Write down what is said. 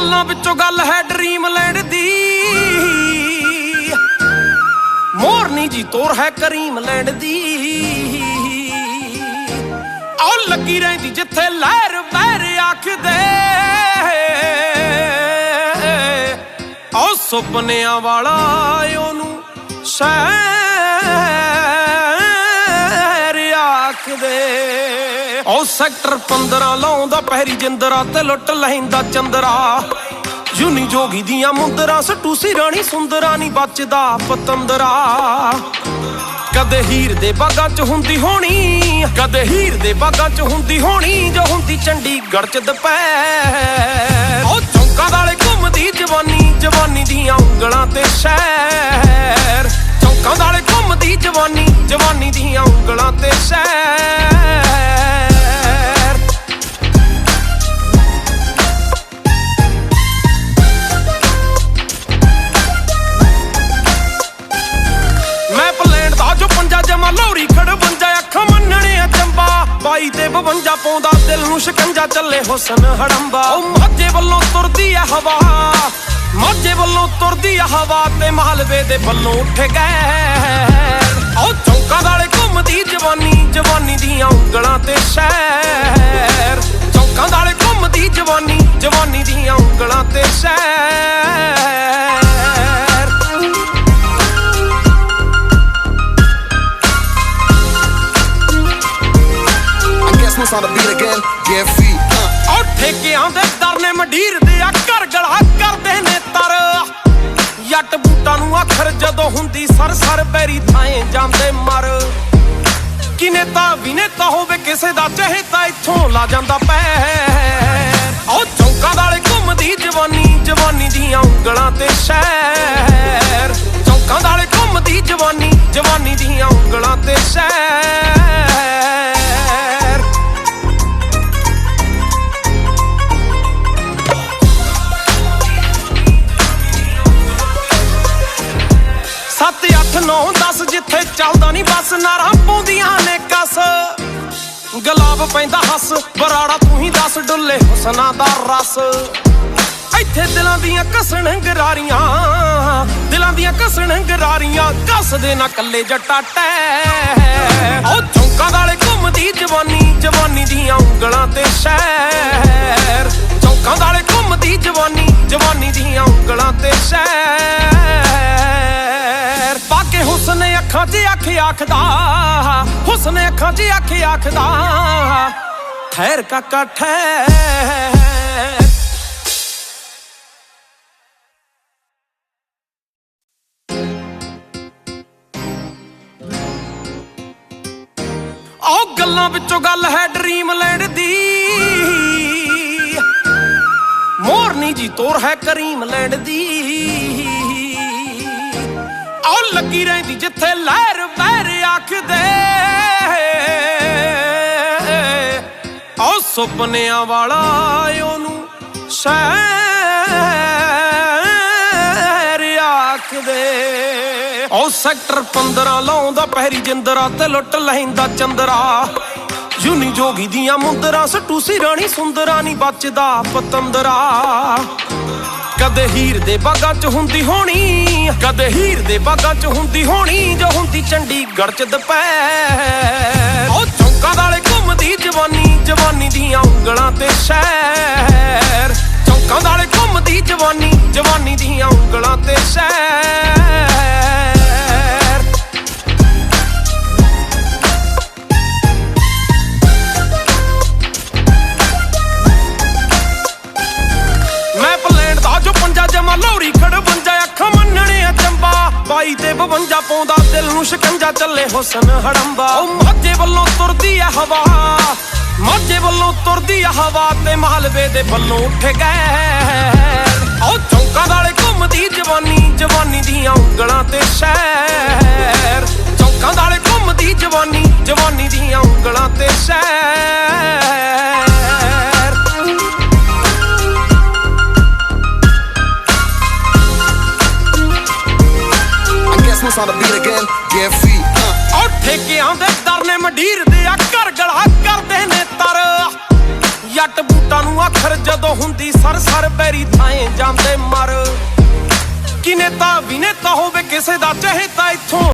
ਗੱਲਾਂ ਵਿੱਚੋਂ ਗੱਲ ਹੈ ਡ੍ਰੀਮਲੈਂਡ ਦੀ। ਮੋਰਨੀ ਜੀ ਤੋਰ ਹੈ ਕਰੀਮਲੈਂਡ ਦੀ। ਆਉ ਲੱਗੀ ਰਹਿੰਦੀ ਜਿੱਥੇ ਲਹਿਰ ਬਹਿਰ ਆਖਦੇ। ਆਉ ਸੁਪਨਿਆਂ ਵਾਲਾ ਉਹਨੂੰ ਸ਼ਹਿਰ ਆਖਦੇ ਉਹ ਸੈਕਟਰ 15 ਲਾਉਂਦਾ, ਪਹਿਰੀ ਜਿੰਦਰਾ ਤੇ ਲੁੱਟ ਲੈਂਦਾ ਚੰਦਰਾ। ਯੂਨੀ ਜੋਗੀ ਦੀਆਂ ਮੁੰਦਰਾ ਸਟੂਸੀ ਰਾਣੀ, ਸੁੰਦਰਾ ਨਹੀਂ ਬਚਦਾ ਪਤੰਦਰਾ। ਕਦੇ ਹੀਰ ਦੇ ਬਾਗਾਂ 'ਚ ਹੁੰਦੀ ਹੋਣੀ, ਕਦੇ ਹੀਰ ਦੇ ਬਾਗਾਂ 'ਚ ਹੁੰਦੀ ਹੋਣੀ, ਜੋ ਹੁੰਦੀ ਚੰਡੀਗੜ੍ਹ 'ਚ ਦੁਪਹਿਰ। ਉਹ ਚੌਂਕਾਂ ਵਾਲੇ ਘੁੰਮਦੀ ਜਵਾਨੀ ਜਵਾਨੀ ਦੀਆਂ ਉਂਗਲਾਂ ਤੇ ਸ਼ਹਿਰ। ਚੌਂਕਾਂ ਵਾਲੇ ਘੁੰਮਦੀ ਜਵਾਨੀ ਜਵਾਨੀ ਦੀਆਂ ਉਂਗਲਾਂ ਤੇ ਸ਼ਹਿਰ। 22 ਤੇ 52 ਪਾਉਂਦਾ, ਦਿਲ ਨੂੰ ਸ਼ਿਕੰਜਾ ਚੱਲੇ ਹੁਸਨ ਹੜੰਬਾ। ਉਹ ਮੋਜੇ ਵੱਲੋਂ ਤੁਰਦੀ ਆ ਹਵਾ। ਮੋਜੇ ਵੱਲੋਂ ਤੁਰਦੀ ਆ ਹਵਾ ਤੇ ਮਾਲਵੇ ਦੇ ਵੱਲੋਂ ਉੱਠ ਗਏ। ਉਹ free. Uh. ਔਰ ਠੇਕਿਆਂ ਦੇ ਦਰ ਨੇ ਮੰਡੀਰ ਦੇ ਆ ਘਰ ਗਲਾ ਕਰਦੇ ਨੇ ਤਰ। ਯੱਟ ਬੂਟਾਂ ਨੂੰ ਅੱਖਰ ਜਦੋਂ ਹੁੰਦੀ ਸਰ ਸਰ ਬੈਰੀ ਥਾਏ ਜਾਂਦੇ ਮਰ। ਕਿਨੇ ਤਾਂ ਵਿਨੇਤਾ ਹੋਵੇ ਕਿਸੇ ਦਾ ਚਹੇਤਾ ਇੱਥੋਂ ਲਾ ਜਾਂਦਾ ਪੈਰ। ਉਹ ਚੌਂਕਾਂ ਵਾਲੇ ਘੁੰਮਦੀ ਜਵਾਨੀ ਜਵਾਨੀ ਦੀਆਂ ਉਂਗਲਾਂ ਤੇ ਸ਼ਹਿਰ। ਚੌਂਕਾਂ ਵਾਲੇ ਘੁੰਮਦੀ ਜਵਾਨੀ ਜਵਾਨੀ ਦੀਆਂ ਉਂਗਲਾਂ ਤੇ ਸ਼ਹਿਰ। ਸੱਤ 10 ਜਿੱਥੇ ਚੱਲਦਾ ਨਹੀਂ ਬੱਸ। ਨਾਰਾਂ ਪਾਉਂਦੀਆਂ ਨੇ ਕਸ। ਗਲਾਬ ਪੈਂਦਾ ਹੱਸ, ਬਰਾੜਾ ਤੂੰ ਹੀ ਦੱਸ, ਡੁੱਲੇ ਹੁਸਨਾ ਦਾ ਰਸ। ਇੱਥੇ ਦਿਲਾਂ ਦੀਆਂ ਕਸਣ ਗਰਾਰੀਆਂ, ਦਿਲਾਂ ਦੀਆਂ ਕਸਣ ਗਰਾਰੀਆਂ ਕੱਸਦੇ ਨਾ ਕੱਲੇ ਜੱਟਾ ਟੈ ਉਹ ਚੌਂਕਾਂ ਵਾਲੇ ਘੁੰਮਦੀ ਅੱਖਾਂ 'ਚ ਅੱਖ ਆਖਦਾ, ਹੁਸਨ ਅੱਖਾਂ 'ਚ ਅੱਖ ਆਖਦਾ, ਠਹਿਰ ਕਾਕਾ, ਠਹਿਰ। ਆਹ ਗੱਲਾਂ ਵਿੱਚੋਂ ਗੱਲ ਹੈ ਡ੍ਰੀਮਲੈਂਡ ਦੀ। ਮੋਰਨੀ ਜੀ ਤੋਰ ਹੈ ਕਰੀਮ ਲੈਂਡ ਦੀ। ਆਹ ਲੱਗੀ ਰਹਿੰਦੀ ਜਿੱਥੇ ਲਹਿਰ ਬਹਿਰ ਆਖਦੇ। ਆਹ ਸੁਪਨਿਆਂ ਵਾਲਾ ਉਹਨੂੰ ਸ਼ਹਿਰ ਆਖਦੇ। ਉਹ ਸੈਕਟਰ 15 ਲਾਉਂਦਾ, ਪਹਿਰੀ ਜਿੰਦਰਾ ਤੇ ਲੁੱਟ ਲੈਂਦਾ ਚੰਦਰਾ। ਯੂਨੀ ਜੋਗੀ ਦੀਆਂ ਮੁੰਦਰਾ ਸਟੂਸੀ ਰਾਣੀ ਸੁੰਦਰਾ ਨਹੀਂ ਬਚਦਾ ਪਤੰਦਰਾ। ਕਦੇ ਹੀਰ ਦੇ ਬਾਗਾਂ 'ਚ ਹੁੰਦੀ ਹੋਣੀ, ਕਦੇ ਹੀਰ ਦੇ ਬਾਗਾਂ 'ਚ ਹੁੰਦੀ ਹੋਣੀ, ਜੋ ਹੁੰਦੀ ਚੰਡੀਗੜ੍ਹ 'ਚ ਦੁਪਹਿਰ। ਉਹ ਚੌਂਕਾਂ ਵਾਲੇ ਘੁੰਮਦੀ ਜਵਾਨੀ ਜਵਾਨੀ ਦੀਆਂ ਉਂਗਲਾਂ ਤੇ ਸ਼ਹਿਰ। ਤੇ 52 ਪਾਉਂਦਾ, ਦਿਲ ਨੂੰ ਸ਼ਿਕੰਜਾ ਚੱਲੇ ਹੁਸਨ ਹੜੰਬਾ। ਉਹ ਮਾਝੇ ਵੱਲੋਂ ਤੁਰਦੀ ਆ ਹਵਾ। ਮਾਝੇ ਵੱਲੋਂ ਤੁਰਦੀ ਆ ਹਵਾ ਤੇ ਮਾਲਵੇ ਦੇ ਵੱਲੋਂ ਉੱਠ ਗਏ। ਉਹ ਚੌਂਕਾਂ ਵਾਲੇ ਘੁੰਮਦੀ ਜਵਾਨੀ ਜਵਾਨੀ ਦੀਆਂ ਉਂਗਲਾਂ ਤੇ ਸ਼ਹਿਰ। I guess once on the ਔਰ ਠੇਕਿਆਂ ਦੇ ਦਰ ਨੇ ਮੰਡੀਰ ਦੇ ਆ, ਘਰ ਗਲਾ ਕਰਦੇ ਨੇ ਤਰ। ਜੱਟ ਬੂਟਾਂ ਨੂੰ ਆਖਰ ਜਦੋਂ ਹੁੰਦੀ ਸਰ ਸਰ ਬੈਰੀ ਥਾਏ ਜਾਂਦੇ ਮਰ। ਕਿ ਨੇਤਾ ਵੀ ਨੇਤਾ ਹੋਵੇ ਕਿਸੇ ਦਾ ਚਹੇਤਾ ਇੱਥੋਂ